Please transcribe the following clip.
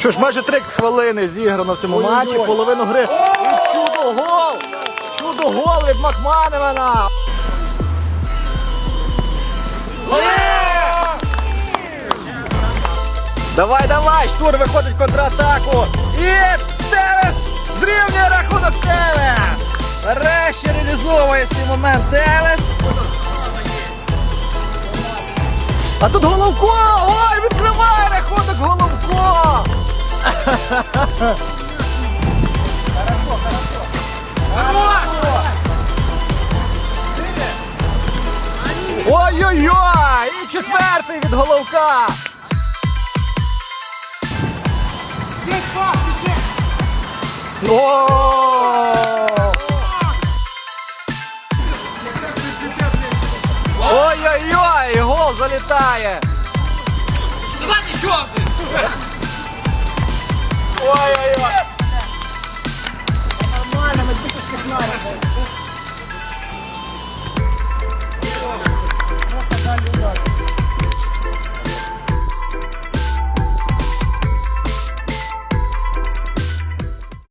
Що ж, майже три хвилини зіграно в цьому матчі, половину гри. І чудо гол! Чудо гол від Макманевана! Давай, давай, штур виходить в контратаку. І Тевес зрівнює рахунок Тевес. Нарешті реалізовує свій момент Тевес. А тут Головко! Ой, відкриває! Ой-ой-ой! І четвертий від Головка! Ой-ой-ой, гол залітає! Давайте що?